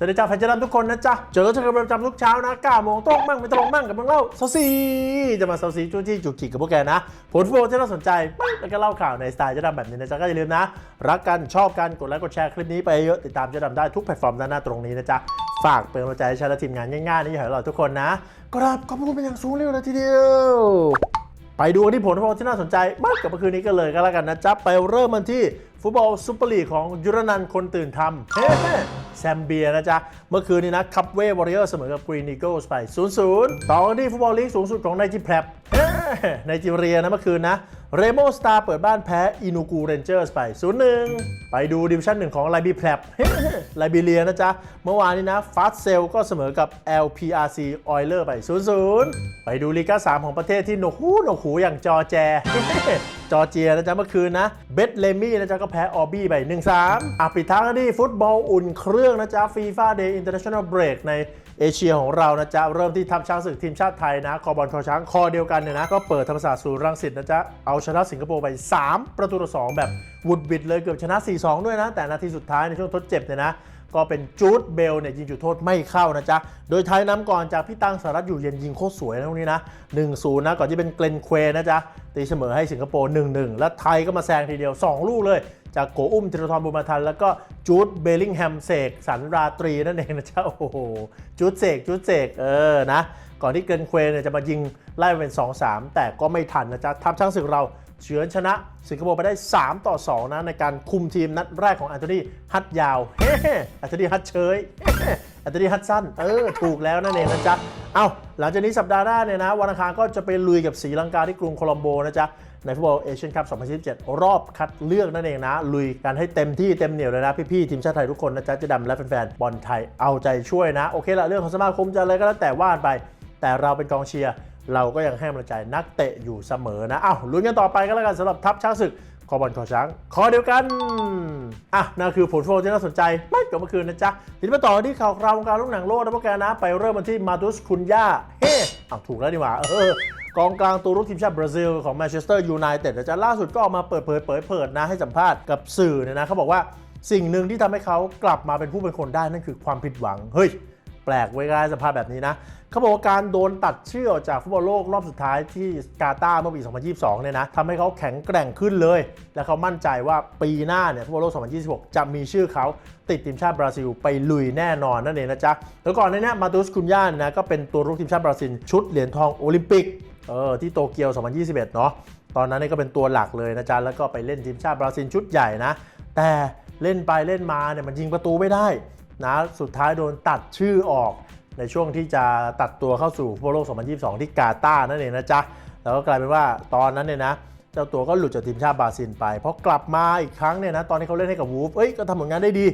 สวัสดีจ้าแฟนเจะดำทุกคนนะจ๊ะ เจอกันเป็นประจำทุกเช้านะ9โมงตรงมั่งไม่ตรงมั่งกับมึงเล่าเซาซีจะมาเซาซีจู้จี้จุกจิกกับพวกแกนะ ผลฟุตบอลที่น่าสนใจแล้วก็เล่าข่าวในสไตล์เจะดำแบบนี้นะจ๊ะก็อย่าลืมนะ รักกันชอบกันกดไลค์กดแชร์คลิปนี้ไปเยอะติดตามเจะดำได้ทุกแพลตฟอร์มด้านหน้าตรงนี้นะจ๊ะฝากเป็นกำลังใจให้ฉันและทีมงานง่ายๆนี่ให้เราทุกคนนะกราบขอบคุณเป็นอย่างสูงเลยนะทีเดียวไปดูที่ผลฟุตบอลที่น่าสนใจมากกับเมื่อคืนนี้กันเลยก็แล้วกันนะจ๊ะไปเริ่มมันที่ฟุตบอลซูเปอร์ลีกของยุรนันท์คนตื่นทำเฮ้ แซมเบียนะจ๊ะ เมื่อคืนนี้นะคัพเว่วอริเออร์เสมอกับกรีนอีเกิลส์ไป 0-0 ต่อกันที่ฟุตบอลลีกสูงสุดของไนจีแพลบไนจีเรียนะเมื่อคืนนะ เรโมสตาร์เปิดบ้านแพ้อินูกูเรนเจอร์สไป 0-1 ไปดูดิวิชั่นหนึ่งของไลบีแพลบไลบีเรียนะจ๊ะ เมื่อวานนี้นะฟาสเซลก็เสมอกับ LPRC Oiler ไป 0-0 ไปดูลีกา3 ของประเทศที่หนกหูหนกหูอย่างจอแจ จอเจียนะจ๊ะเมื่อคืนนะ เบสเลมี่นะจ๊ะก็แพ้ออบี้ไป 1-3อะปิดท้ายกันที่ฟุตบอลอุ่นเครื่องนะจ๊ะฟีฟ่าเดย์อินเตอร์เนชั่นแนลเบรกในเอเชียของเรานะจ๊ะ เริ่มที่ทัพช้างศึกทีมชาติไทยนะคอบอลคอช้างคอเดียวกันเนี่ยนะก็เปิดธรรมศาสตร์ศูนย์รังสิตนะจ๊ะเอาชนะสิงคโปร์ไป 3 ประตูต่อ2แบบวุดบิดเลยเกือบชนะ 4-2 ด้วยนะ แต่นาทีสุดท้ายในช่วงทดเจ็บเนี่ยนะก็เป็นจูดเบลเนี่ยยิงจุดโทษไม่เข้านะจ๊ะ โดยไทยนำก่อนจากพี่ตังสหรัฐอยู่เย็นยิงโคตรสวยนะตรงนี้นะ1-0นะก่อนที่เป็นเกลนเควนะจ๊ะ ตีเสมอให้สิงคโปร์1-1 แล้วไทยก็มาแซงทีเดียว 2 ลูกเลย จากโกอุ้มธีรทรบุญมาทัน แล้วก็จูดเบลลิงแฮมเสกสันราตรีนั่นเองนะจ๊ะ โอ้โหจูดเสกจูดเสกเออนะ ก่อนที่เกลนเควเนี่ยจะมายิงไล่เป็น 2-3 แต่ก็ไม่ทันนะจ๊ะทัพช้างศึกเราเฉือนชนะสิงคโปร์ไปได้ 3 ต่อ 2 นะ ในการคุมทีมนัดแรกของอันโทนีฮัตยาว เฮ้อันโทนีฮัตเฉยอันโทนีฮัตสั้น เออ ถูกแล้วนั่นเองนะจ๊ะ เอาหลังจากนี้สัปดาห์หน้าเนี่ยนะ วันอังคารก็จะไปลุยกับศรีลังกาที่กรุงโคลัมโบนะจ๊ะ ในฟุตบอลเอเชียนคัพ 2027รอบคัดเลือกนั่นเองนะ ลุยกันให้เต็มที่เต็มเหนียวเลยนะ พี่ๆทีมชาติไทยทุกคนนะจ๊ะจะดำและแฟนๆบอลไทยเอาใจช่วยนะโอเคละเรื่องของสมาคมจะอะไรก็แล้วแต่ว่าไป แต่เราเป็นกองเชียร์เราก็ยังให้กำลังใจนักเตะอยู่เสมอนะอ้าวลุ้นกันต่อไปก็แล้วกันสำหรับทัพช้างศึกคอบอลคอช้างคอเดียวกัน อะนั่นคือผลฟุตบอลที่น่าสนใจไม่กับเมื่อคืนนะจ๊ะทีนี้มาต่อที่ข่าวคราววงการลูกหนังโลกนะพวกแกนะ ไปเริ่มกันที่มาตุสคุนย่า เฮ้อ้าวถูกแล้วนี่หว่าเออกองกลางตัวรุกทีมชาติบราซิลของแมนเชสเตอร์ยูไนเต็ดนะจ๊ะล่าสุดก็ออกมาเปิดเผยเผยเผยนะให้สัมภาษณ์กับสื่อเนี่ยนะเขาบอกว่าสิ่งหนึ่งที่ทำให้เขากลับมาเป็นผู้เป็นคนได้นั่นคือความผิดหวังเฮ้ย ปลกไว้กายสภาพแบบนี้นะเขาบอกว่าการโดนตัดเชื่อกจากฟุตบอลโลกรอบสุดท้ายที่กาตาร์เมื่อปี 2022 เนี่ยนะทำให้เขาแข็งแกร่งขึ้นเลย และเขามั่นใจว่าปีหน้าเนี่ยฟุตบอลโลก 2026 จะมีชื่อเขาติดทีมชาติบราซิลไปลุยแน่นอนนั่นเองนะจ๊ะแล้วก่อนหน้านี้มาตุสคุนย่าเนี่ยนะก็เป็นตัวรุกทีมชาติบราซิลชุดเหรียญทองโอลิมปิกเออที่โตเกียว 2021 เนาะตอนนั้นนี่ก็เป็นตัวหลักเลยนะจ๊ะแล้วก็ไปเล่นทีมชาติบราซิลชุดใหญ่นะแต่เล่นไปเล่นมาเนี่ยมันยิงประตูไม่ได้ นะสุดท้ายโดนตัดชื่อออกในช่วงที่จะตัดตัวเข้าสู่ฟุตบอลโลก 2022 ที่กาตาร์นั่นเองนะจ๊ะ แล้วก็กลายเป็นว่าตอนนั้นเนี่ยนะ เจ้าตัวก็หลุดจากทีมชาติบราซิลไป เพราะกลับมาอีกครั้งเนี่ยนะ ตอนที่เขาเล่นให้กับวูฟเอ้ย ก็ทำผลงานได้ดี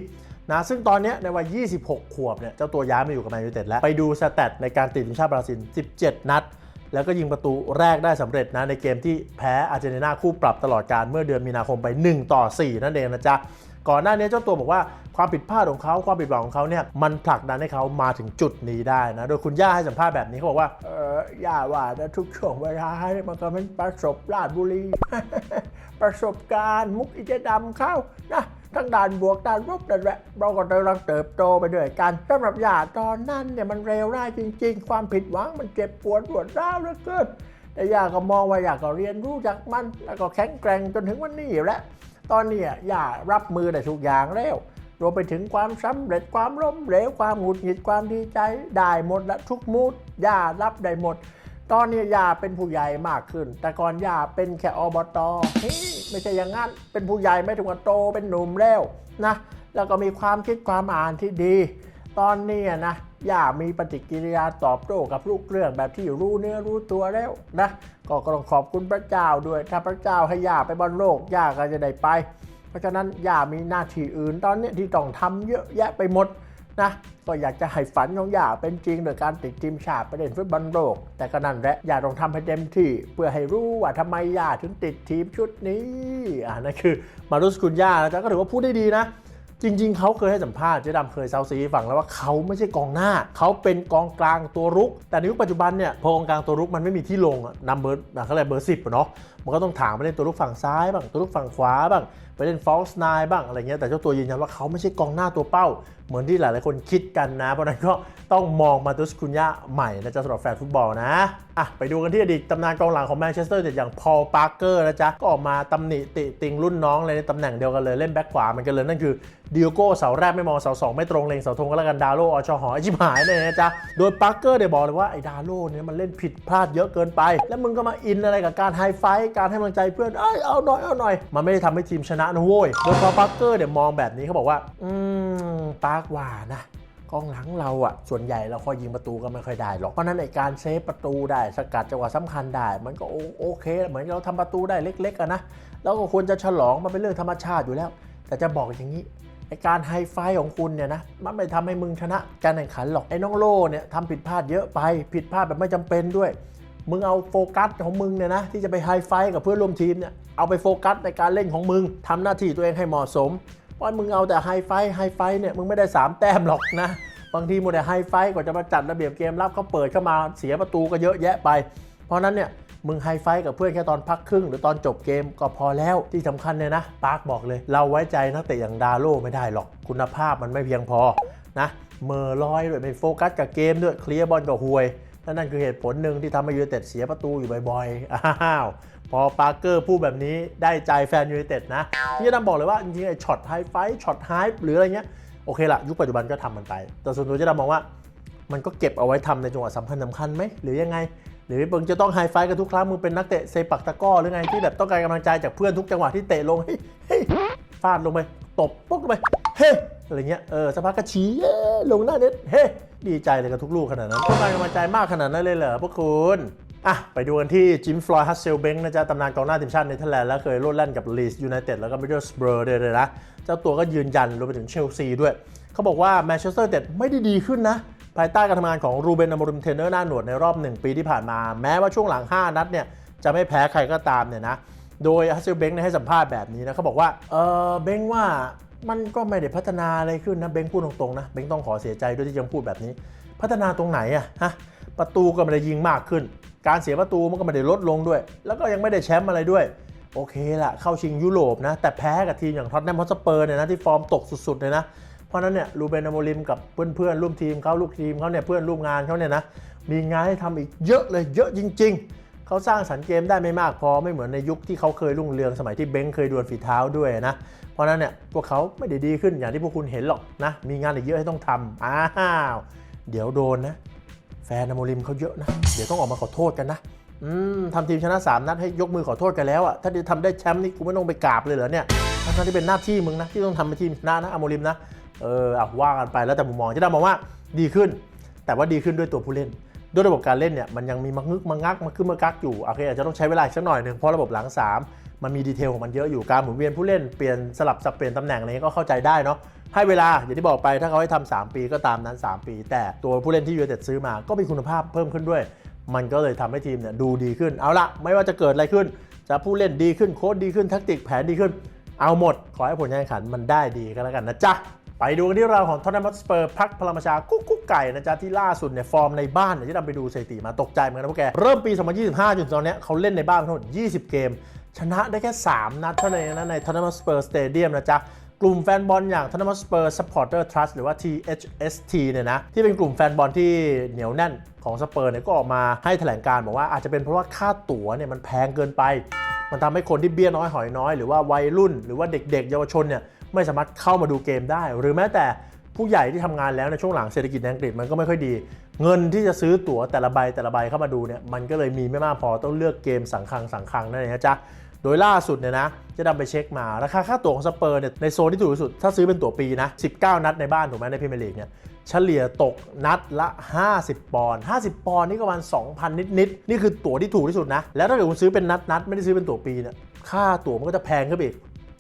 นะ ซึ่งตอนนี้ในวัย 26 ขวบเนี่ย เจ้าตัวย้ายมาอยู่กับแมนยูเต็ดแล้ว ไปดูสแตทในการติดทีมชาติบราซิล 17 นัด แล้วก็ยิงประตูแรกได้สำเร็จนะในเกมที่แพ้อาร์เจนตินาคู่ปรับตลอดการเมื่อเดือนมีนาคมไป 1 ต่อ 4 นั่นเองนะจ๊ะ ก่อนหน้านี้เจ้าตัวบอกว่าความผิดพลาดของเขาความผิดหวังของเขาเนี่ยมันผลักดันให้เขามาถึงจุดนี้ได้นะโดยคุณย่าให้สัมภาษณ์แบบนี้เขาบอกว่าเออย่าว่านะทุกช่วงเวลาเนี่ยมันก็เป็นประสบราชบุรี ประสบการณ์มุกอิจดำเข้านะทั้งด้านบวกด้านลบนั่นแหละเราก็กำลังเติบโตไปด้วยกันสำหรับย่าตอนนั้นเนี่ยมันเร็วร้จริง ๆ ความผิดหวังมันเจ็บปวดปวดร้าวเหลือเกินแต่ย่าก็มองว่าอยาก็เรียนรู้จากมัน แล้วก็แข็งแกร่งจนถึงวันนี้แหละ ตอนนี้ยย่ารับมือได้ทุกอย่างแล้วรวมไปถึงความสำเร็จความล้มเหลวความหงุดหงิดความดีใจได้หมดและทุกมูดย่ารับได้หมด ตอนนี้ย่าเป็นผู้ใหญ่มากขึ้น แต่ก่อนย่าเป็นแค่อบตเฮ้ยไม่ใช่อย่างนั้นเป็นผู้ใหญ่ไม่ถึงกับโตเป็นหนุ่มแล้วนะแล้วก็มีความคิดความอ่านที่ดี ตอนนี้นะ ย่ามีปฏิกิริยาตอบโต้กับลูกเรื่องแบบที่รู้เนื้อรู้ตัวแล้วนะก็ก็ต้องขอบคุณพระเจ้าด้วย ถ้าพระเจ้าให้ย่าไปบอลโลกย่าก็จะได้ไป เพราะฉะนั้นย่ามีหน้าที่อื่นตอนนี้ที่ต้องทำเยอะแยะไปหมดนะก็อยากจะให้ฝันของย่าเป็นจริงโดยการติดทีมชาติไปเล่นฟุตบอลโลก แต่ก็นั่นแหละย่าต้องทำให้เต็มที่ เพื่อให้รู้ว่าทำไมย่าถึงติดทีมชุดนี้อ่านั่นคือมารุสกุลย่านะจ๊ะก็ถือว่าพูดได้ดีนะ จริง ๆ เขาเคยให้สัมภาษณ์เจ๊ดำเคยเซาซีฝั่งแล้วว่าเขาไม่ใช่กองหน้า เขาเป็นกองกลางตัวรุก แต่ในยุคปัจจุบันเนี่ยพอกองกลางตัวรุกมันไม่มีที่ลงนัมเบอร์เขาเรียกเบอร์สิบเนาะ มันก็ต้องถางไปเล่นตัวลูกฝั่งซ้ายบ้างตัวลูกฝั่งขวาบ้างไปเล่นฟอลส์นบ้างอะไรเงี้ยแต่เจ้าตัวยืนยันว่าเขาไม่ใช่กองหน้าตัวเป้า เหมือนที่หลายๆคนคิดกันนะ เพราะนั้นก็ต้องมองมาตุสคุนยะใหม่นะจ๊ะสำหรับแฟนฟุตบอลนะอะไปดูกันที่อดีตตำนานกองหลังของแมนเชสเตอร์เด็ดอย่างพอลปาร์เกอร์นะจ๊ะก็ออกมาตำหนิติติงรุ่นน้องเลยในตำแหน่งเดียวกันเลยเล่นแบ็คขวาเหมือนกันเลยนั่นคือดิโอโก้เสาแรกไม่มองเสาสองไม่ตรงเลงเสาธงก็แล้วกันดาโลอชหอไอชิบหายเลยนะจ๊ะโดยปาร์เกอร์เนี่ยบอกเลยว่าไอ้ดาโลเนี่ยมันเล่นผิดพลาดเยอะเกินไป แล้วมึงก็มาอินอะไรกับการไฮไฟการให้กำลังใจเพื่อนเอ้ยเอาหน่อยเอาหน่อย มันไม่ได้ทำให้ทีมชนะนะโว้ยโดยพอปาร์เกอร์เนี่ยมองแบบนี้เขาบอกว่า อืมปาร์กว่านะกองหลังเราอะส่วนใหญ่เราคอยยิงประตูก็ไม่ค่อยได้หรอก เพราะนั้นในการเซฟประตูได้สกัดจังหวะสำคัญได้ มันก็โอเค เหมือนเราทำประตูได้เล็กๆอะนะแล้วก็ควรจะฉลองมันเป็นเรื่องธรรมชาติอยู่แล้ว แต่จะบอกอย่างนี้ไอการไฮไฟของคุณเนี่ยนะมันไม่ทำให้มึงชนะการแข่งขันหรอกไอ้น้องโล่เนี่ยทำผิดพลาดเยอะไปผิดพลาดแบบไม่จำเป็นด้วย มึงเอาโฟกัสของมึงเนี่ยนะที่จะไปไฮไฟกับเพื่อนร่วมทีมเนี่ยเอาไปโฟกัสในการเล่นของมึงทำหน้าที่ตัวเองให้เหมาะสมเพราะมึงเอาแต่ไฮไฟไฮไฟเนี่ยมึงไม่ได้ 3 แต้มหรอกนะบางทีมัวแต่ไฮไฟกว่าจะมาจัดระเบียบเกมรับเขาเปิดเข้ามาเสียประตูก็เยอะแยะไป เพราะนั้นเนี่ยมึงไฮไฟกับเพื่อนแค่ตอนพักครึ่ง หรือตอนจบเกมก็พอแล้วที่สำคัญเนี่ยนะปาร์คบอกเลย เราไว้ใจนักเตะอย่างดาโลไม่ได้หรอก คุณภาพมันไม่เพียงพอนะเมอร์ลอยด้วยไม่โฟกัสกับเกมด้วยเคลียร์บอลกับห่วย และนั่นคือเหตุผลหนึ่งที่ทำให้ยูไนเต็ดเสียประตูอยู่บ่อยๆ อ้าว พอปาร์เกอร์พูดแบบนี้ได้ใจแฟนยูไนเต็ดนะที่จะนำบอกเลยว่าจริงๆไอ้ช็อตไฮไฟช็อตไฮหรืออะไรเงี้ยโอเคละยุคปัจจุบันก็ทำมันไป แต่ส่วนตัวเจะดำมองว่า มันก็เก็บเอาไว้ทำในจังหวะสำคัญสำคัญไหมหรือยังไง หรือมึงจะต้องไฮไฟกันทุกครั้งมึงเป็นนักเตะเซปักตะก้อหรือไงที่แบบต้องการกำลังใจจากเพื่อนทุกจังหวะที่เตะลงเฮ้ยเฮ้ยฟาดลงไปตบปุ๊บลงไปเฮ้ยอะไรเงี้ยเออสักพักก็ชี้เย้ลงหน้าเน็ตเฮ้ย ดีใจเลยกับทุกลูกขนาดนั้นต้องการกำลังใจมากขนาดนั้นเลยเหรอพวกคุณอะไปดูกันที่จิมฟลอยด์ฮัสเซลเบงนะจ๊ะตำนานกองหน้าทีมชาติเนเธอร์แลนด์แล้วเคยโลดแล่นกับลีสยูไนเต็ดแล้วก็มิดเดิลสเบอร์ด้วยเลยนะเจ้าตัวก็ยืนยันรวมไปถึงเชลซีด้วย เขาบอกว่าแมนเชสเตอร์เต็ดไม่ได้ดีขึ้นนะ ภายใต้การทำงานของรูเบนอมริมเทนเนอร์หน้าหนวดในรอบ 1 ปีที่ผ่านมา แม้ว่าช่วงหลัง 5 นัดเนี่ยจะไม่แพ้ใครก็ตามเนี่ยนะโดยฮัสเซลเบงค์เนี่ยให้สัมภาษณ์แบบนี้นะเขาบอกว่าเออเบงว่า มันก็ไม่ได้พัฒนาอะไรขึ้นนะเบงพูดตรงๆนะเบงต้องขอเสียใจด้วยที่ยังพูดแบบนี้ พัฒนาตรงไหนอะฮะประตูก็ไม่ได้ยิงมากขึ้น การเสียประตูมันก็ไม่ได้ลดลงด้วย แล้วก็ยังไม่ได้แชมป์อะไรด้วยโอเคละเข้าชิงยุโรปนะ แต่แพ้กับทีมอย่างท็อตแนมฮอตสเปอร์เนี่ยนะที่ฟอร์มตกสุดๆเลยนะ เพราะนั้นเนี่ยรูเบนอโมริมกับเพื่อนๆร่วมทีมเขาลูกทีมเขาเนี่ยเพื่อนร่วมงานเขาเนี่ยนะมีงานให้ทำอีกเยอะเลยเยอะจริง ๆ เขาสร้างสรรค์เกมได้ไม่มากพอไม่เหมือนในยุคที่เขาเคยรุ่งเรืองสมัยที่เบงค์เคยดวลฝีเท้าด้วยนะ เพราะนั้นเนี่ยพวกเขาไม่ได้ดีขึ้นอย่างที่พวกคุณเห็นหรอกนะ มีงานอีกเยอะให้ต้องทำอ้าวเดี๋ยวโดนนะ แฟนอโมริมเขาเยอะนะ เดี๋ยวต้องออกมาขอโทษกันนะอืมทำทีมชนะ 3 นัดให้ยกมือขอโทษกันแล้วอะถ้าได้ทำได้แชมป์นี่กูไม่ต้องไปกราบเลยเหรอเนี่ยทั้งที่เป็นหน้าที่มึงนะที่ต้องทำเป็นทีมชนะนะอโมริมนะเอออะว่ากันไปแล้วแต่มุมมองจะได้มองว่าดีขึ้น แต่ว่าดีขึ้นด้วยตัวผู้เล่น ด้วยระบบการเล่นเนี่ยมันยังมีมังึกมังงักมาขึ้นมากักอยู่โอเคอาจจะต้องใช้เวลาสักหน่อยหนึ่งเพราะระบบหลัง 3 มันมีดีเทลของมันเยอะอยู่การหมุนเวียนผู้เล่นเปลี่ยนสลับสับเปลี่ยนตำแหน่งอะไรเงี้ยก็เข้าใจได้เนาะให้เวลาอย่างที่บอกไปถ้าเขาให้ทำ3ปีก็ตามนั้น 3 ปี แต่ตัวผู้เล่นที่ยูเต็ดซื้อมาก็มีคุณภาพเพิ่มขึ้นด้วย มันก็เลยทำให้ทีมเนี่ยดูดีขึ้นเอาละไม่ว่าจะเกิดอะไรขึ้น จะผู้เล่นดีขึ้นโค้ดดีขึ้นแทคติกแผนดีขึ้น เอาหมด ขอให้ผลการแข่งขันมันได้ดีก็แล้วกันนะจ๊ะ ไปดูกันที่ราวของทอนนัมสเปอร์พักพลังประชากุ๊กกุ๊กไก่นะจ๊ะที่ล่าสุดเนี่ยฟอร์มในบ้านเนี่ยที่นำไปดูสถิติมาตกใจเหมือนกันนะพวกแก เริ่มปี 2025จนตอนเนี้ยเขาเล่นในบ้านทั้งหมด 20 เกม ชนะได้แค่ 3 นัดเท่านั้นนะในทอนนัมสเปอร์สเตเดียมนะจ๊ะกลุ่มแฟนบอลอย่างทอนนัมสเปอร์ซัพพอร์เตอร์ทรัสหรือว่า THST เนี่ยนะ ที่เป็นกลุ่มแฟนบอลที่เหนียวแน่นของสเปอร์เนี่ยก็ออกมาให้แถลงการบอกว่าอาจจะเป็นเพราะว่าค่าตั๋วเนี่ยมันแพงเกินไป มันทำให้คนที่เบี้ยน้อยหอยน้อยหรือว่าวัยรุ่น หรือว่าเด็กๆ เยาวชนเนี่ย ไม่สามารถเข้ามาดูเกมได้ หรือแม้แต่ผู้ใหญ่ที่ทำงานแล้วในช่วงหลังเศรษฐกิจในอังกฤษมันก็ไม่ค่อยดี เงินที่จะซื้อตั๋วแต่ละใบแต่ละใบเข้ามาดูเนี่ยมันก็เลยมีไม่มากพอต้องเลือกเกมสังคังสังคังนั่นเองนะจ๊ะโดยล่าสุดเนี่ยนะจะนำไปเช็คมาราคาค่าตั๋วของสเปอร์เนี่ยในโซนที่ถูกที่สุด ถ้าซื้อเป็นตั๋วปีนะ 19 นัดในบ้านถูกไหมในพรีเมียร์ลีกเนี่ยเฉลี่ยตกนัดละ 50 ปอนด์50 ปอนด์นี่ก็ประมาณ 2,000 นิดๆนี่คือตั๋วที่ถูกที่สุดนะ แล้วถ้าเกิดคุณซื้อเป็นนัดนัดไม่ได้ซื้อเป็นตั๋วปีเนี่ยค่าตั๋วมันก็จะแพงขึ้นไปอีก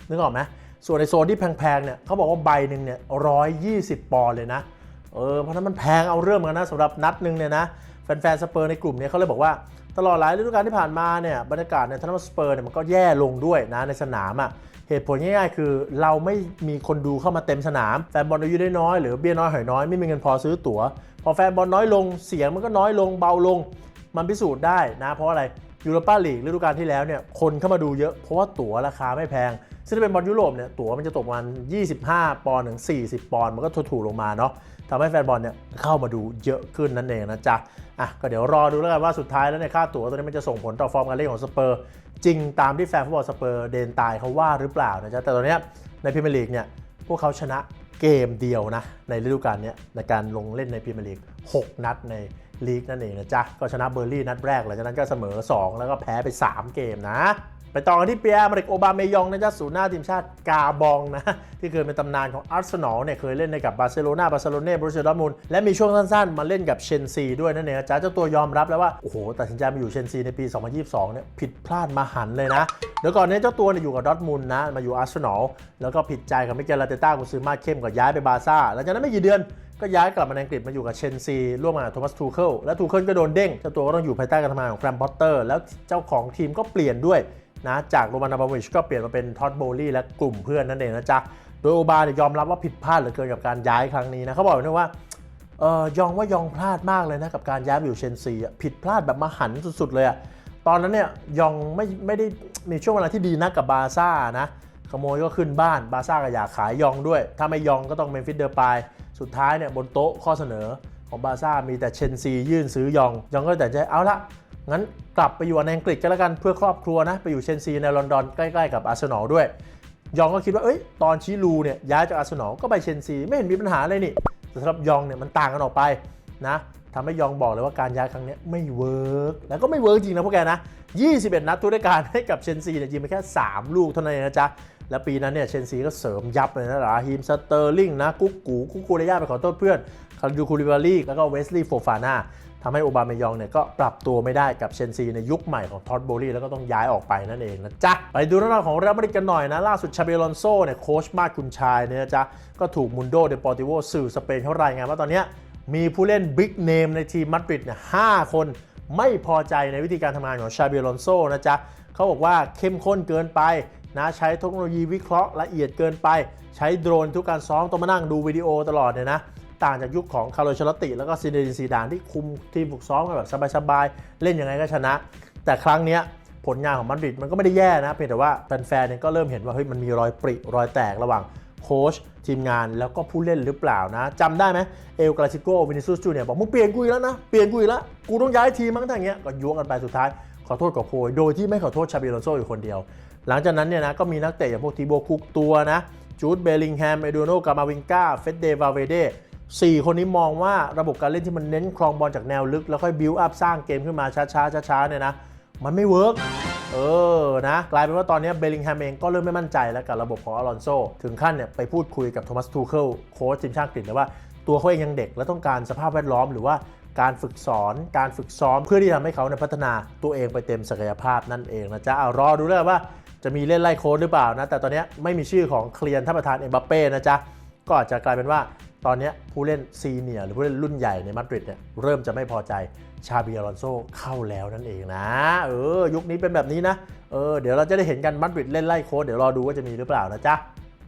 นึกออกไหม ส่วนในโซนที่แพงๆเนี่ยเขาบอกว่าใบหนึ่งเนี่ย120ปอนด์เลยนะเออเพราะนั้นมันแพงเอาเรื่องกันนะสำหรับนัดหนึ่งเนี่ยนะแฟนๆสเปอร์ในกลุ่มเนี้เขาเลยบอกว่าตลอดหลายฤดูกาลที่ผ่านมาเนี่ยบรรยากาศในทันสเปอร์เนี่ยมันก็แย่ลงด้วยนะในสนามอะเหตุผลง่ายๆ คือเราไม่มีคนดูเข้ามาเต็มสนาม แฟนบอลอายุได้น้อยหรือเบี้ยน้อยหอยน้อยไม่มีเงินพอซื้อตั๋ว พอแฟนบอลน้อยลงเสียงมันก็น้อยลงเบาลง มันพิสูจน์ได้นะ เพราะอะไรยูโรปาลีกฤดูกาลที่แล้วเนี่ยคนเข้ามาดูเยอะเพราะว่าตั๋วราคาไม่แพง ซึ่งถ้าเป็นบอลยุโรปเนี่ยตั๋วมันจะตกประมาณ25 ปอนด์ถึง 40 ปอนด์มันก็ถูกลงมาเนาะทำให้แฟนบอลเนี่ยเข้ามาดูเยอะขึ้นนั่นเองนะจ๊ะอะก็เดี๋ยวรอดูแล้วกันว่าสุดท้ายแล้วเนี่ยค่าตั๋วตัวนี้มันจะส่งผลต่อฟอร์มการเล่นของสเปอร์จริงตามที่แฟนฟุตบอลสเปอร์เดนตายเขาว่าหรือเปล่านะจ๊ะแต่ตอนเนี้ยในพรีเมียร์ลีกเนี่ยพวกเขาชนะเกมเดียวนะในฤดูกาลนี้ในการลงเล่นในพรีเมียร์ลีก 6 นัดในลีกนั่นเองนะจ๊ะ ก็ชนะเบอร์ลี่นัดแรกหลังจากนั้นก็เสมอ 2 แล้วก็แพ้ไป 3 เกมนะ ไปต่อกันที่เปียร์มาริกโอบาเมยองนะจ๊ะศูนย์หน้าทีมชาติกาบองนะ ที่เคยเป็นตำนานของอาร์เซนอลเนี่ยเคยเล่นในกับบาร์เซโลนาบาร์เซโลเนาบรูเซียดอมุนด์และมีช่วงสั้นๆ มาเล่นกับเชนซีด้วยนั่นเองจ๊ะเจ้าตัวยอมรับแล้วว่า โอ้โห ตัดสินใจมาอยู่เชนซีในปี 2022 เนี่ยผิดพลาดมาหันเลยนะเดี๋ยวก่อนเนี้เจ้าตัวเนี่ยอยู่กับดอทมุนนะ มาอยู่อาร์เซนอลแล้วก็ผิดใจกับมิเกลลาเตต้ากุซือมาเข้มกับย้ายไปบาร์ซ่าหลังจากนั้นไม่กี่เดือนก็ย้ายกลับมาในอังกฤษมาอยู่กับเชนซีร่วมกับโทมัสทูเคิลและทูเคิลก็โดนเด้งเจ้าตัวก็ต้องอยู่ภายใต้การทำงานของแกรมพอตเตอร์แล้วเจ้าของทีมก็เปลี่ยนด้วย นะจากโรมันอาบาวิชก็เปลี่ยนมาเป็นท็อตโบลี่และกลุ่มเพื่อนนั่นเองนะจ๊ะ โดยโอบาเนี่ยยอมรับว่าผิดพลาดเหลือเกินกับการย้ายครั้งนี้นะเขาบอกด้วยว่าเออยองว่ายองพลาดมากเลยนะกับการย้ายอยู่เชนซีอะผิดพลาดแบบมหันสุดๆเลยอะตอนนั้นเนี่ยยองไม่ไม่ได้มีช่วงเวลาที่ดีนักกับบาซ่านะขโมยก็ขึ้นบ้านบาซ่าก็อยากขายยองด้วย ถ้าไม่ยองก็ต้องเมนฟิสเดอร์ปายสุดท้ายเนี่ยบนโต๊ะข้อเสนอของบาซ่ามีแต่เชนซียื่นซื้อยอง ยองก็เลยตัดสินใจเอาละ งั้นกลับไปอยู่ในอังกฤษก็แล้วกันเพื่อครอบครัวนะ ไปอยู่เชนซีในลอนดอนใกล้ๆกับอาร์เซนอลด้วย ยองก็คิดว่าเอ้ยตอนชิลูเนี่ยย้ายจากอาร์เซนอลก็ไปเชนซีไม่เห็นมีปัญหาเลยนี่แต่สำหรับยองเนี่ยมันต่างกันออกไปนะทำให้ยองบอกเลยว่าการย้ายครั้งนี้ไม่เวิร์กแล้วก็ไม่เวิร์กจริงนะพวกแกนะ 21 นัดทุกรายการให้กับเชนซีเนี่ยยิงไปแค่ 3 ลูกเท่านั้นเองนะจ๊ะ และปีนั้นเนี่ยเชนซีก็เสริมยับเลยนะราฮีมสเตอร์ลิงนะกุ๊กกูกุ๊กกูเรย่าไปขอโทษเพื่อนคาร์ดูคูลิบารีแล้วก็เวสลีย์โฟฟาน่า ทำให้โอบาเมยองเนี่ยก็ปรับตัวไม่ได้กับเชนซีในยุคใหม่ของท็อตโบลี่แล้วก็ต้องย้ายออกไปนั่นเองนะจ๊ะ ไปดูเรื่องราวของเรอัลมาดริดกันหน่อยนะ ล่าสุดชาเบลอนโซเนี่ยโค้ชมาดกุนชายเนี่ยนะจ๊ะ ก็ถูกมุนโดเดปอร์ติโวสื่อสเปนเขารายงานว่าตอนนี้มีผู้เล่นบิ๊กเนมในทีมมาดริดเนี่ยห้าคนไม่พอใจในวิธีการทำงานของชาเบลอนโซนะจ๊ะเขาบอกว่าเข้มข้นเกินไปนะใช้เทคโนโลยีวิเคราะห์ละเอียดเกินไป ใช้โดรนทุกการซ้อมต้องมานั่งดูวิดีโอตลอดเนี่ยนะ ต่างจากยุคของคาร์โลชลติ แล้วก็ซินเดนซีดานที่คุมทีมฝึกซ้อมกันแบบสบายๆ เล่นยังไงก็ชนะ แต่ครั้งเนี้ยผลงานของมาดริดมันก็ไม่ได้แย่นะเพียงแต่ว่าแฟนๆเนี่ยก็เริ่มเห็นว่าเฮ้ยมันมีรอยปริรอยแตกระหว่างโค้ชทีมงานแล้วก็ผู้เล่นหรือเปล่านะจำได้ไหมเอลกราซิโกวินิซูสจูเนียบอกมึงเปลี่ยนกูอีกแล้วนะ เปลี่ยนกูอีกแล้ว กูต้องย้ายทีมมั้งถ้าอย่างเงี้ยก็ยวงกันไปสุดท้าย ขอโทษกับโพยโดยที่ไม่ขอโทษชาบิลอนโซอยู่คนเดียว หลังจากนั้นเนี่ยนะก็มีนักเตะอย่างพวกทีโบคุกตัวนะจูดเบลลิงแฮมเอโดโนกามาวิงกาเฟเดวาเวเด สี่คนนี้มองว่าระบบการเล่นที่มันเน้นครองบอลจากแนวลึก แล้วค่อยบิวอัพสร้างเกมขึ้นมาช้าๆช้าๆเนี่ยนะมันไม่เวิร์กเออนะกลายเป็นว่าตอนนี้เบลลิงแฮมเองก็เริ่มไม่มั่นใจแล้วกับระบบของอลอนโซถึงขั้นเนี่ยไปพูดคุยกับโทมัสทูเคิลโค้ชทีมชาติอังกฤษเลยว่าตัวเขาเองยังเด็ก และต้องการสภาพแวดล้อมหรือว่าการฝึกสอนการฝึกซ้อมเพื่อที่ทำให้เขาเนี่ยพัฒนาตัวเองไปเต็มศักยภาพนั่นเองนะจ๊ะเอารอดูแล้วว่าจะมีเล่นไล่โค้ดหรือเปล่านะแต่ตอนนี้ไม่มีชื่อของเคลียนท่านประธานเอ็มบัปเป้นะจ๊ะก็อาจจะกลายเป็นว่า ตอนนี้ผู้เล่นซีเนียร์หรือผู้เล่นรุ่นใหญ่ในมาดริดเนี่ยเริ่มจะไม่พอใจชาบีอลอนโซเข้าแล้วนั่นเองนะ เออ ยุคนี้เป็นแบบนี้นะ เออ เดี๋ยวเราจะได้เห็นกันมาดริดเล่นไล่โค้ดเดี๋ยวรอดูว่าจะมีหรือเปล่านะจ๊ะ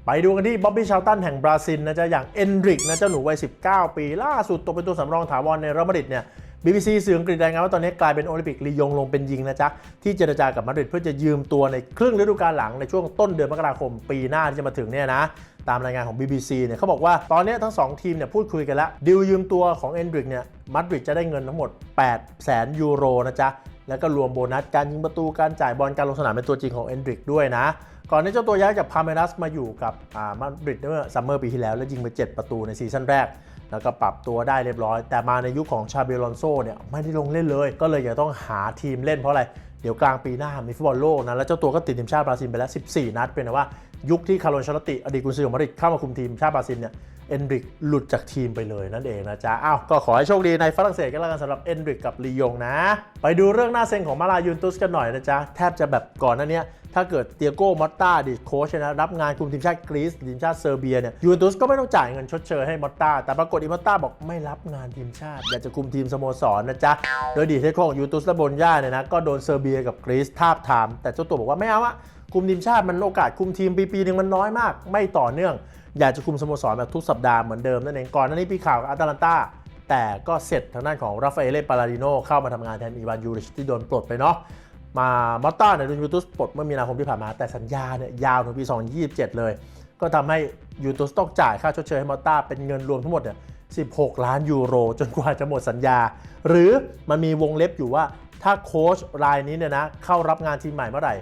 ไปดูกันที่บ๊อบบี้ชาลตันแห่งบราซิลนะจ๊ะ อย่างเอนดริกนะเจ้าหนูวัย 19 ปี ล่าสุดตกเป็นตัวสำรองถาวรในเรอัลมาดริดเนี่ย BBC สื่ออังกฤษรายงานว่าตอนนี้กลายเป็นโอลิมปิกลียงลงเป็นยิงนะจ๊ะ ที่เจรจากับมาดริดเพื่อจะยืมตัวในครึ่งฤดูกาลหลังในช่วงต้นเดือนมกราคมปีหน้าที่จะมาถึงเนี่ยนะตามรายงานของ BBC เนี่ยเขาบอกว่าตอนนี้ทั้ง 2 ทีมเนี่ยพูดคุยกันแล้วดิวยืมตัวของเอนดริกเนี่ยมาดริดจะได้เงินทั้งหมด8แสนยูโรนะจ๊ะ แล้วก็รวมโบนัสการยิงประตูการจ่ายบอลการลงสนามเป็นตัวจริงของเอนดริกด้วยนะ ก่อนที่เจ้าตัวย้ายจากพาเมรัสมาอยู่กับอ่ามาดริดเมื่อซัมเมอร์ปีที่แล้ว แล้วยิงไป 7 ประตูในซีซั่นแรก แล้วก็ปรับตัวได้เรียบร้อย แต่มาในยุคของชาเบลอนโซเนี่ยไม่ได้ลงเล่นเลย ก็เลยอยากต้องหาทีมเล่นเพราะอะไร เดี๋ยวกลางปีหน้ามีฟุตบอลโลกนะ แล้วเจ้าตัวก็ติดทีมชาติบราซิลไปแล้ว 14 นัดเป็นแต่ว่ายุคที่คาร์โลนชาลติอดีตกุนซือของมาดริดเข้ามาคุมทีมชาติบราซิลเนี่ย เอนดริกหลุดจากทีมไปเลยนั่นเองนะจ๊ะอ้าวก็ขอให้โชคดีในฝรั่งเศสกันแล้วกันสำหรับเอนดริกกับลียงนะ ไปดูเรื่องหน้าเซ็งของมาลายูนตุสกันหน่อยนะจ๊ะ แทบจะแบบก่อนหน้าเนี้ยถ้าเกิดเตียโก้มอตตาดิโค้ชนะรับงานคุมทีมชาติกรีซทีมชาติเซอร์เบียเนี่ยยูเวนตุสก็ไม่ต้องจ่ายเงินชดเชยให้มอตตาแต่ปรากฏอีมอตตาบอกไม่รับงานทีมชาติ อยากจะคุมทีมสโมสรนะจ๊ะ โดยดีเทคโคของยูเวนตุสและบนย่าเนี่ยนะก็โดนเซอร์เบียกับกรีซทาบทาม แต่เจ้าตัวบอกว่าไม่เอาอะคุมทีมชาติมันโอกาสคุมทีมปีปีหนึ่งมันน้อยมาก ไม่ต่อเนื่อง อยากจะคุมสโมสรแบบทุกสัปดาห์เหมือนเดิมนั่นเองก่อนหน้านี้ปีข่าวกับอาตาลันตาแต่ก็เสร็จทางด้านของราฟาเอเลปาลาดิโนเข้ามาทำงานแทนอีวานยูริชที่โดนปลดไปเนาะมามอตต้าเนี่ยโดนยูทูสปลดเมื่อมีนาคมที่ผ่านมาแต่สัญญาเนี่ยยาวถึงปี 2027 เลย ก็ทำให้ยูทูสต้องจ่ายค่าชดเชยให้มอตต้าเป็นเงินรวมทั้งหมดเนี่ย16 ล้านยูโร จนกว่าจะหมดสัญญา หรือมันมีวงเล็บอยู่ว่าถ้าโค้ชรายนี้เนี่ยนะเข้ารับงานทีมใหม่เมื่อไหร่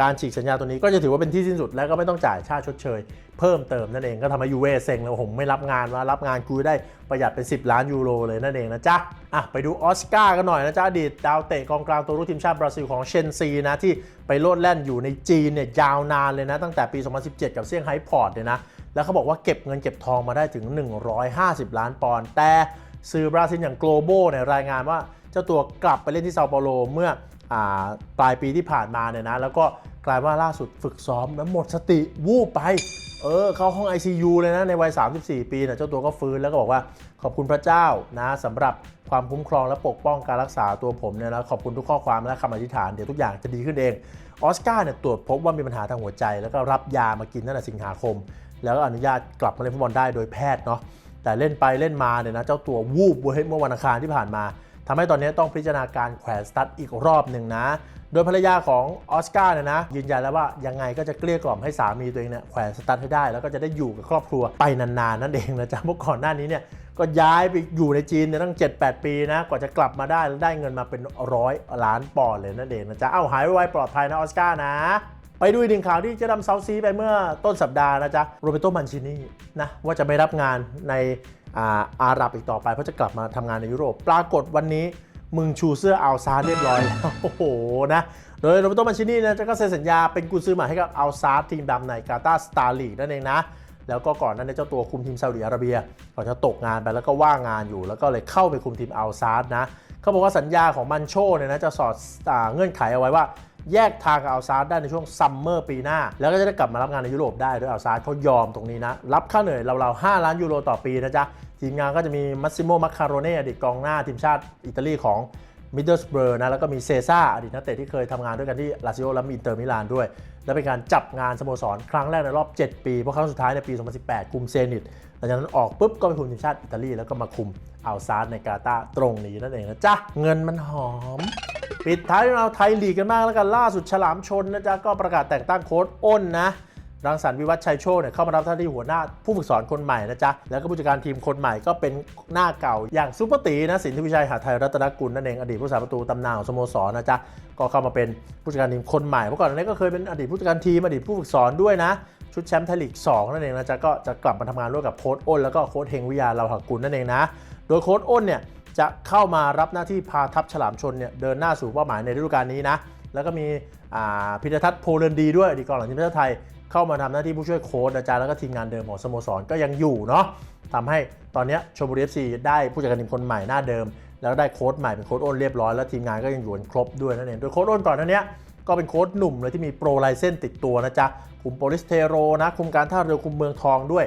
การฉีกสัญญาตัวนี้ก็จะถือว่าเป็นที่สิ้นสุดและก็ไม่ต้องจ่ายค่าชดเชย เพิ่มเติมนั่นเองก็ทำให้ยูเว่เซ็งแล้วผมไม่รับงานว่ารับงานกูได้ประหยัดเป็น 10 ล้านยูโรเลยนั่นเองนะจ๊ะอะไปดูออสการ์กันหน่อยนะจ๊ะอดีตดาวเตะกองกลางตัวรุ่ทีมชาติบราซิลของเชนซีนะที่ไปโลดแล่นอยู่ในจีนเนี่ยยาวนานเลยนะตั้งแต่ปี 2017 กับเซี่ยงไฮ้พอร์ตเนี่ยนะแล้วเขาบอกว่าเก็บเงินเก็บทองมาได้ถึง 150 ล้านปอนด์แต่สื่อบราซิลอย่าง Globo เนี่ยรายงานว่าเจ้าตัวกลับไปเล่นที่เซาเปาโลเมื่ออปลายปีที่ผ่านมาเนี่ยนะแล้วก็ กลายว่าล่าสุดฝึกซ้อมแล้วหมดสติวูบไป เออ เข้าห้อง ICU เลยนะ ในวัย 34 ปีนะเจ้าตัวก็ฟื้นแล้วก็บอกว่าขอบคุณพระเจ้านะสำหรับความคุ้มครองและปกป้องการรักษาตัวผมเนี่ยแล้วขอบคุณทุกข้อความและคำอธิษฐาน เดี๋ยวทุกอย่างจะดีขึ้นเองออสการ์เนี่ยตรวจพบว่ามีปัญหาทางหัวใจ แล้วก็รับยามากินตั้งแต่สิงหาคม แล้วก็อนุญาตกลับมาเล่นฟุตบอลได้โดยแพทย์เนาะแต่เล่นไปเล่นมาเนี่ยนะเจ้าตัววูบเว้ยเมื่อวันอังคารที่ผ่านมา ทำให้ตอนนี้ต้องพิจารณาการแขวนสตั๊ดอีกรอบหนึ่งนะ โดยภรรยาของออสการ์เนี่ยนะยืนยันแล้วว่ายังไงก็จะเกลี้ยกล่อมให้สามีตัวเองเนี่ยแขวนสตั๊ดให้ได้ แล้วก็จะได้อยู่กับครอบครัวไปนานๆนั่นเองนะจ๊ะเมื่อก่อนหน้านี้เนี่ยก็ย้ายไปอยู่ในจีนเนี่ยตั้ง 7-8 ปีนะกว่าจะกลับมาได้แล้วได้เงินมาเป็นร้อยล้านปอนด์เลยนั่นเองนะจ๊ะเอ้าหายไวๆปลอดภัยนะออสการ์นะไปดูอีกหนึ่งข่าวที่เจะดำเซาซีไปเมื่อต้นสัปดาห์นะจ๊ะโรเบโตมันชินีนะว่าจะไม่รับงานใน อาอาหรับอีกต่อไป เพราะจะกลับมาทำงานในยุโรป ปรากฏวันนี้มึงชูเสื้ออัลซาร์เรียบร้อยแล้ว โอ้โหนะ โดยโรเบโตมันชินีนะจะก็เซ็นสัญญาเป็นกุญซือใหม่ให้กับอัลซาร์ทีมดำในกาตาสตาร์ลีกนั่นเองนะ แล้วก็ก่อนหนั้นเนยเจ้าตัวคุมทีมซาอุดิอาระเบีย ก่อนจะตกงานไปแล้วก็ว่างงานอยู่ แล้วก็เลยเข้าไปคุมทีมอัลซาร์นะเขาบอกว่าสัญญาของมันโชเนี่ยนะจะสอดอเงื่อนไขเอาไว้ว่า แยกทางกับอัลซาร์ได้ในช่วงซัมเมอร์ปีหน้า แล้วก็จะได้กลับมารับงานในยุโรปได้โดยอัลซาร์เขายอมตรงนี้นะ รับค่าเหนื่อยราวๆ5ล้านยูโรต่อปีนะจ๊ะ ทีมงานก็จะมีมัสซิโมมัคคาโรเน่อดีตกองหน้าทีมชาติอิตาลีของมิดเดิลสเบอร์นะแล้วก็มีเซซ่าอดีตนักเตะที่เคยทำงานด้วยกันที่ลาซิโอและอินเตอร์มิลานด้วย และเป็นการจับงานสโมสรครั้งแรกในรอบ 7 ปี เพราะครั้งสุดท้ายในปี 2018 คุมเซนิตหลังจากนั้นออกปุ๊บก็ไปคุมทีมชาติอิตาลีแล้วก็มาคุมอัลซาร์ในกาตาตรงนี้นั่นเองนะจ๊ะเงินมันหอม ปิดท้ายด้วยเราไทยลีกกันมากแล้วกันล่าสุดฉลามชนนะจ๊ะก็ประกาศแต่งตั้งโค้ชอ้นนะรังสรรค์วิวัฒน์ชัยโชคเนี่ยเข้ามารับหน้าที่หัวหน้าผู้ฝึกสอนคนใหม่นะจ๊ะ แล้วก็ผู้จัดการทีมคนใหม่ก็เป็นหน้าเก่าอย่างซุปเปอร์ตีนะสินทวิชัยหาไทยรัตนกุลนั่นเองอดีตผู้สาประตูตำนานของสโมสรนะจ๊ะ ก็เข้ามาเป็นผู้จัดการทีมคนใหม่เมื่อก่อนหนานี้ก็เคยเป็นอดีตผู้จัดการทีมอดีตผู้ฝึกสอนด้วยนะ ชุดแชมป์ไทยลีก2นั่นเองนะจ๊ะก็จะกลับมาทำงานร่วมกับโค้ชอ้นแล้วก็โค้ชเฮงวิยาเราหักกุลนั่นเองนะ โดยโค้ชอ้นเนี่ย จะเข้ามารับหน้าที่พาทัพฉลามชนเนี่ยเดินหน้าสู่เป้าหมายในฤดูกาลนี้นะ แล้วก็มีพิธทัศน์โพเลนดีด้วยอดีตกองหลังทีมชาติไทยเข้ามาทำหน้าที่ผู้ช่วยโค้ชอาจารย์แล้วก็ทีมงานเดิมของสโมสรก็ยังอยู่เนาะทำให้ตอนนี้ชลบุรีเอฟซีได้ผู้จัดการทีมคนใหม่หน้าเดิม แล้วก็ได้โค้ชใหม่เป็นโค้ชอ้นเรียบร้อยแล้วทีมงานก็ยังอยู่ครบด้วยนั่นเองโดยโค้ชอ้นก่อนหน้าเนี้ยก็เป็นโค้ชหนุ่มเลยที่มีโปรไลเซนติดตัวนะจ๊ะคุมโปลิสเทโรนะคุมการท่าเรือคุมเมืองทองด้วย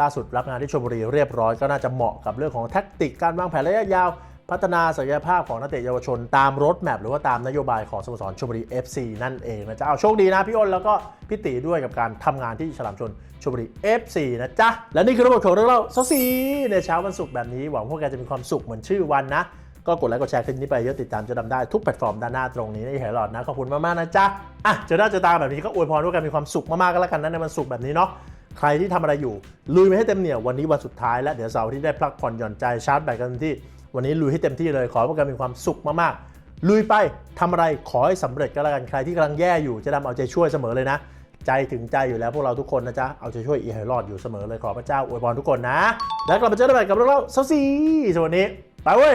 ล่าสุดรับงานที่ชลบุรีเรียบร้อยก็น่าจะเหมาะกับเรื่องของแท็กติกการวางแผนระยะยาว พัฒนาศักยภาพของนักเตะเยาวชน ตามรถแมพหรือว่าตามนโยบายของสโมสรชลบุรี FC นั่นเองนะจ๊ะเอาโชคดีนะพี่อ้นแล้วก็พี่ตีด้วยกับการทำงานที่ฉลามชนชลบุรี FC นะจ๊ะและนี่คือทั้งหมดของเรื่องเล่าซอสีในเช้าวันศุกร์แบบนี้หวังพวกแกจะมีความสุขเหมือนชื่อวันนะก็กดไลค์กดแชร์คลิปนี้ไปเยอะติดตามจะดำได้ทุกแพลตฟอร์มด้านหน้าตรงนี้ในแหลอดนะขอบคุณมากๆนะจ๊ะอะเจอหน้าเจอตาแบบนี้ก็อวยพรด้วยกันมีความสุขมากๆก็แล้วกันนะในวันศุกร์แบบนี้เนาะ ใครที่ทำอะไรอยู่ ลุยไปให้เต็มเหนี่ยววันนี้วันสุดท้ายแล้วเดี๋ยวเสาร์ที่ได้พักผ่อนหย่อนใจชาร์จแบตกันเต็มที่ วันนี้ลุยให้เต็มที่เลยขอให้พวกกันมีความสุขมากๆ ลุยไปทำอะไรขอให้สำเร็จก็แล้วกันใครที่กำลังแย่อยู่จะดำเอาใจช่วยเสมอเลยนะ ใจถึงใจอยู่แล้วพวกเราทุกคนนะจ๊ะเอาใจช่วยอีไฮรอดอยู่เสมอเลยขอพระเจ้าอวยพรทุกคนนะ แล้วกลับมาเจอกันใหม่กับเราเซาซีสวัสดีไปเว้ย